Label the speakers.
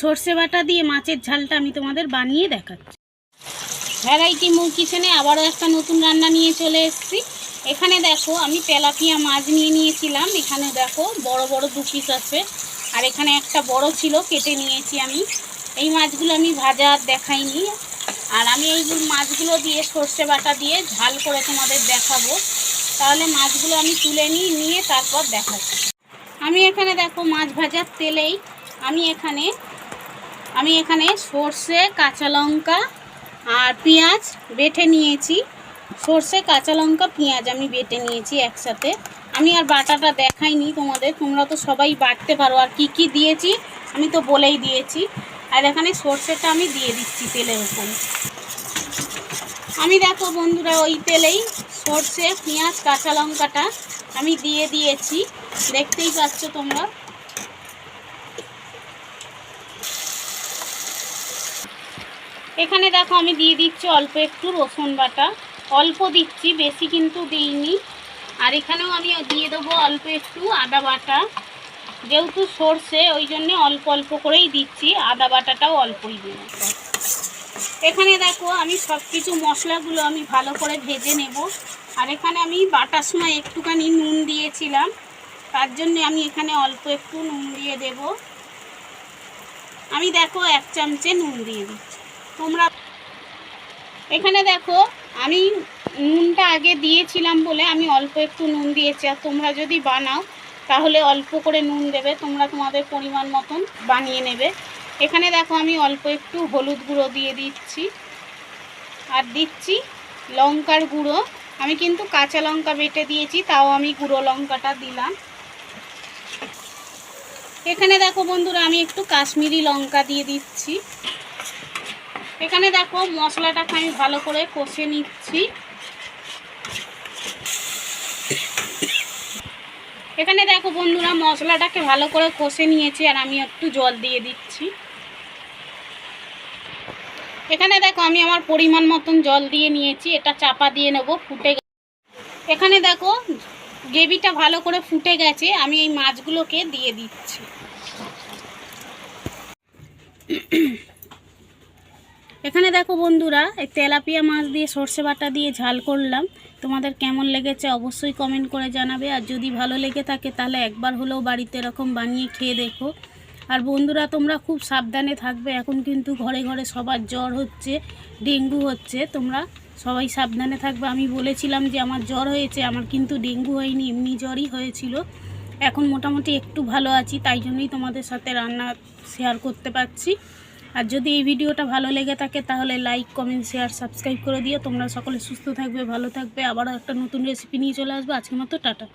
Speaker 1: সর্ষে বাটা দিয়ে মাছের ঝালটা আমি তোমাদের বানিয়ে দেখাচ্ছি। ভ্যারাইটি মুখ কিচেনে আবারও একটা নতুন রান্না নিয়ে চলে এসেছি। এখানে দেখো, আমি তেলাপিয়া মাছ নিয়ে নিয়েছিলাম। এখানে দেখো, বড় বড় দু পিস আছে। আর এখানে একটা বড় ছিল, কেটে নিয়েছি আমি। এই মাছগুলো আমি ভাজা দেখাইনি। আর আমি এই মাছগুলো দিয়ে সর্ষে বাটা দিয়ে ঝাল করে তোমাদের দেখাবো। তাহলে মাছগুলো আমি তুলে নিই নিয়ে তারপর দেখাচ্ছি। আমি এখানে দেখো, মাছ ভাজার তেলেই আমি এখানে আমি এখানে সর্ষে, কাঁচা লঙ্কা আর পেঁয়াজ বেটে নিয়েছি। সর্ষে, কাঁচা লঙ্কা, পেঁয়াজ আমি বেটে নিয়েছি একসাথে। আমি আর বাটাটা দেখাইনি তোমাদের, তোমরা তো সবাই বাটতে পারো। আর কি কি দিয়েছি, আমি তো বলেই দিয়েছি। আর এখানে সর্ষেটা আমি দিয়ে দিচ্ছি তেলের উপরে। আমি দেখো বন্ধুরা, ওই তেলেই সর্ষে, পেঁয়াজ, কাঁচা লঙ্কাটা আমি দিয়ে দিয়েছি। দেখতেই পাচ্ছ তোমরা। এখানে দেখো আমি দিয়ে দিচ্ছি অল্প একটু রসুন বাটা। অল্প দিচ্ছি, বেশি কিন্তু দিইনি। আর এখানেও আমি দিয়ে দেবো অল্প একটু আদা বাটা। যেহেতু সর্ষে, ওই জন্যে অল্প অল্প করেই দিচ্ছি, আদা বাটাটাও অল্পই দিব। এখানে দেখো আমি সব কিছু মশলাগুলো আমি ভালো করে ভেজে নেব। আর এখানে আমি বাটার সময় একটুখানি নুন দিয়েছিলাম। তার জন্যে আমি এখানে অল্প একটু নুন দিয়ে দেব। আমি দেখো এক চামচে নুন দিয়ে দিচ্ছি। তোমরা এখানে দেখো, আমি নুনটা আগে দিয়েছিলাম বলে আমি অল্প একটু নুন দিয়েছি, আর তোমরা যদি বানাও, তাহলে অল্প করে নুন দেবে, তোমরা তোমাদের পরিমাণ মতন বানিয়ে নেবে। এখানে দেখো, আমি অল্প একটু হলুদ গুঁড়ো দিয়ে দিচ্ছি, আর দিচ্ছি লঙ্কার গুঁড়ো। আমি কিন্তু কাঁচা লঙ্কা বেটে দিয়েছি, তাও আমি গুঁড়ো লঙ্কাটা দিলাম। এখানে দেখো বন্ধুরা, আমি একটু কাশ্মীরি লঙ্কা দিয়ে দিচ্ছি। এখানে দেখো মশলাটাকে আমি ভালো করে কষে নিচ্ছি। এখানে দেখো বন্ধুরা মশলাটাকে ভালো করে কষে নিয়েছি আর আমি একটু জল দিয়ে দিচ্ছি। এখানে দেখো আমি আমার পরিমাণ মতন জল দিয়ে নিয়েছি, এটা চাপা দিয়ে নেব, ফুটে এখানে দেখো গ্রেভিটা ভালো করে ফুটে গেছে, আমি এই মাছগুলোকে দিয়ে দিচ্ছি। এখানে দেখো বন্ধুরা, এই তেলাপিয়া মাছ দিয়ে সর্ষে বাটা দিয়ে ঝাল করলাম। তোমাদের কেমন লেগেছে অবশ্যই কমেন্ট করে জানাবে। আর যদি ভালো লেগে থাকে তাহলে একবার হলেও বাড়িতে এরকম বানিয়ে খেয়ে দেখো। আর বন্ধুরা, তোমরা খুব সাবধানে থাকবে। এখন কিন্তু ঘরে ঘরে সবার জ্বর হচ্ছে, ডেঙ্গু হচ্ছে। তোমরা সবাই সাবধানে থাকবে। আমি বলেছিলাম যে আমার জ্বর হয়েছে, আমার কিন্তু ডেঙ্গু হয়নি, এমনি জ্বরই হয়েছিল। এখন মোটামুটি একটু ভালো আছি, তাই জন্যই তোমাদের সাথে রান্না শেয়ার করতে পারছি। আর যদি এই ভিডিওটা ভালো লেগে থাকে, তাহলে লাইক কমেন্ট শেয়ার সাবস্ক্রাইব করে দিও। তোমরা সকলে সুস্থ থাকবে, ভালো থাকবে। আবারও একটা নতুন রেসিপি নিয়ে চলে আসবে। আজকের মতো, টাটা।